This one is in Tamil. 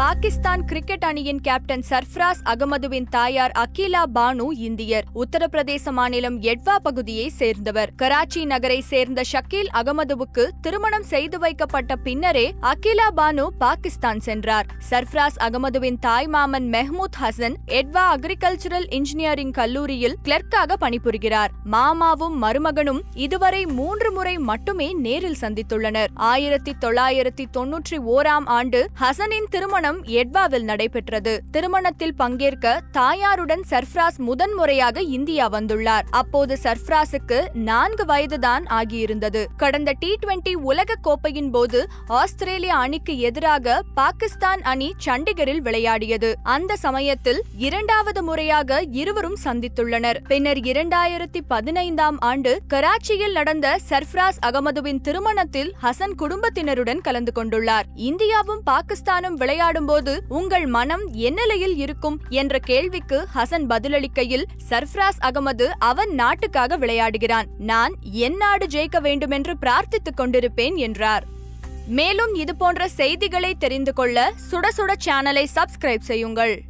பாகிஸ்தான் கிரிக்கெட் அணியின் கேப்டன் சர்ஃப்ராஸ் அகமதுவின் தாயார் அகிலா பானு இந்தியர். உத்தரப்பிரதேச மாநிலம் எட்வா பகுதியை சேர்ந்தவர். கராச்சி நகரை சேர்ந்த ஷக்கீல் அகமதுவுக்கு திருமணம் செய்து வைக்கப்பட்ட பின்னரே அகிலா பானு பாகிஸ்தான் சென்றார். சர்ஃப்ராஸ் அகமதுவின் தாய் மாமன் மெஹ்மூத் ஹசன் எட்வா அக்ரிகல்ச்சரல் இன்ஜினியரிங் கல்லூரியில் கிளர்க்காக பணிபுரிகிறார். மாமாவும் மருமகனும் இதுவரை மூன்று முறை மட்டுமே நேரில் சந்தித்துள்ளனர். ஆயிரத்தி தொள்ளாயிரத்தி தொன்னூற்றி ஓராம் ஆண்டு ஹசனின் திருமணம் எட்வாவில் நடைபெற்றது. திருமணத்தில் பங்கேற்க தாயாருடன் சர்ஃப்ராஸ் முதன்முறையாக இந்தியா வந்துள்ளார். அப்போது சர்ஃப்ராஸுக்கு நான்கு வயதுதான் ஆகியிருந்தது. கடந்த டி டுவெண்டி உலக கோப்பையின் போது ஆஸ்திரேலிய அணிக்கு எதிராக பாகிஸ்தான் அணி சண்டிகரில் விளையாடியது. அந்த சமயத்தில் இரண்டாவது முறையாக இருவரும் சந்தித்துள்ளனர். பின்னர் இரண்டாயிரத்தி பதினைந்தாம் ஆண்டு கராச்சியில் நடந்த சர்ஃப்ராஸ் அகமதுவின் திருமணத்தில் ஹசன் குடும்பத்தினருடன் கலந்து கொண்டுள்ளார். இந்தியாவும் பாகிஸ்தானும் விளையாடும் விளையாடும்போது உங்கள் மனம் என்ன நிலையில் இருக்கும் என்ற கேள்விக்கு ஹசன் பதிலளிக்கையில் சர்ஃப்ராஸ் அகமது அவன் நாட்டுக்காக விளையாடுகிறான். நான் என் நாடு ஜெயிக்க வேண்டுமென்று பிரார்த்தித்துக் கொண்டிருப்பேன் என்றார். மேலும் இதுபோன்ற செய்திகளை தெரிந்து கொள்ள சுட சுட சேனலை சப்ஸ்கிரைப் செய்யுங்கள்.